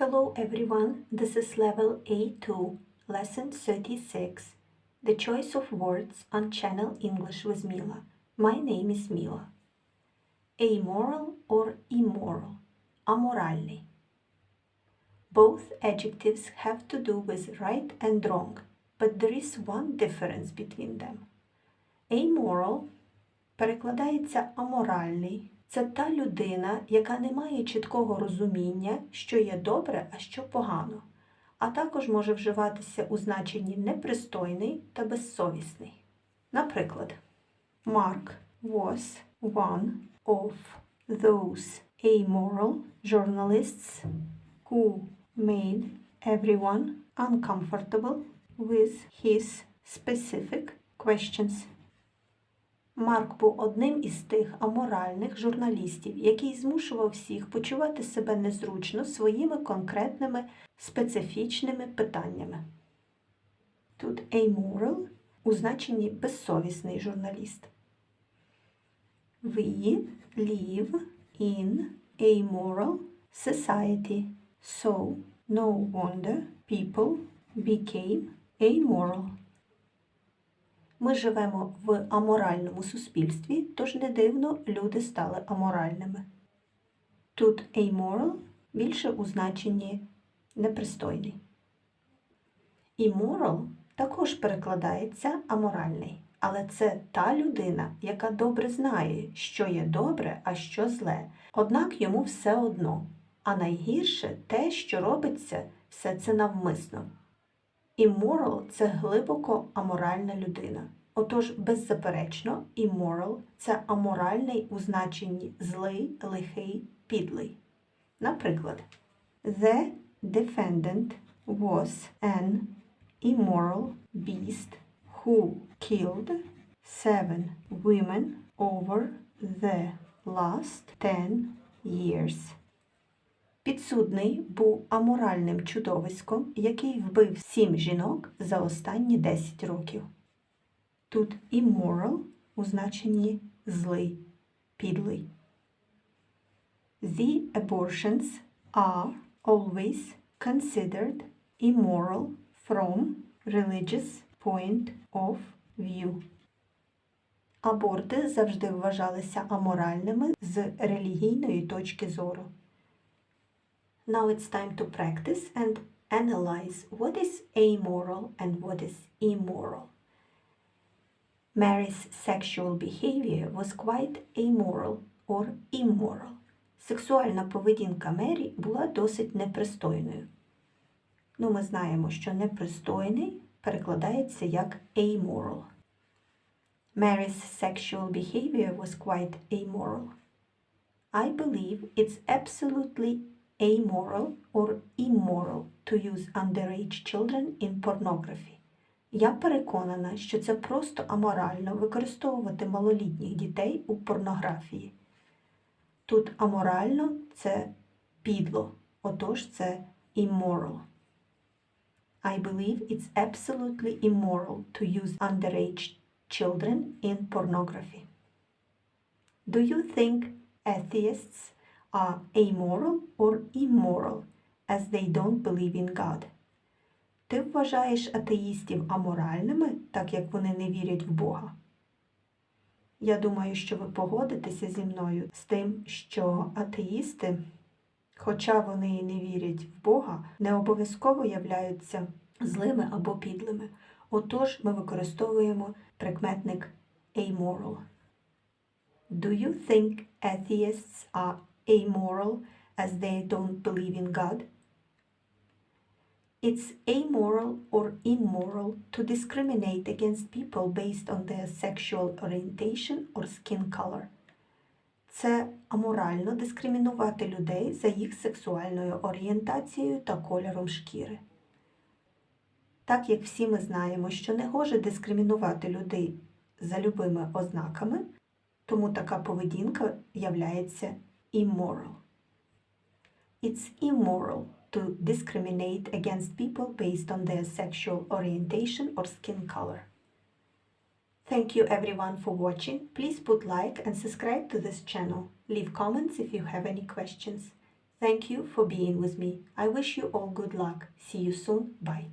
Hello everyone, this is level A2, lesson 36, the choice of words on channel English with Mila. My name is Mila. Amoral or immoral? Аморальний. Both adjectives have to do with right and wrong, but there is one difference between them. Amoral перекладається аморальний. Це та людина, яка не має чіткого розуміння, що є добре, а що погано, а також може вживатися у значенні непристойний та безсовісний. Наприклад, Mark was one of those amoral journalists who made everyone uncomfortable with his specific questions. Марк був одним із тих аморальних журналістів, який змушував всіх почувати себе незручно своїми конкретними специфічними питаннями. Тут amoral у значенні безсовісний журналіст. We live in a society, so no wonder people became amoral. Ми живемо в аморальному суспільстві, тож не дивно люди стали аморальними. Тут amoral більше у значенні непристойний. Immoral також перекладається аморальний, але це та людина, яка добре знає, що є добре, а що зле. Однак йому все одно. А найгірше те, що робиться, все це навмисно. Immoral – це глибоко аморальна людина. Отож, беззаперечно, immoral – це аморальний у значенні злий, лихий, підлий. Наприклад, The defendant was an immoral beast who killed seven women over the last ten years. Підсудний був аморальним чудовиськом, який вбив сім жінок за останні 10 років. Тут immoral у значенні злий, підлий. The abortions are always considered immoral from religious point of view. Аборти завжди вважалися аморальними з релігійної точки зору. Now it's time to practice and analyze what is amoral and what is immoral. Mary's sexual behavior was quite amoral or immoral. Сексуальна поведінка Мері була досить непристойною. Ну, ми знаємо, що непристойний перекладається як amoral. Mary's sexual behavior was quite amoral. I believe it's absolutely amoral or immoral to use underage children in pornography. Я переконана, що це просто аморально використовувати малолітніх дітей у порнографії. Тут аморально це підло, отож це immoral. I believe it's absolutely immoral to use underage children in pornography. Do you think atheists are amoral or immoral as they don't believe in God? Ти вважаєш атеїстів аморальними, так як вони не вірять в Бога? Я думаю, що ви погодитеся зі мною з тим, що атеїсти, хоча вони і не вірять в Бога, не обов'язково являються злими або підлими. Отож, ми використовуємо прикметник amoral. Do you think atheists are amoral as they don't believe in God? It's amoral or immoral to discriminate against people based on their sexual orientation or skin color. Це аморально дискримінувати людей за їх сексуальною орієнтацією та кольором шкіри. Так як всі ми знаємо, що не гоже дискримінувати людей за любими ознаками, тому така поведінка являється immoral. It's immoral to discriminate against people based on their sexual orientation or skin color. Thank you everyone for watching. Please put like and subscribe to this channel. Leave comments if you have any questions. Thank you for being with me. I wish you all good luck. See you soon. Bye.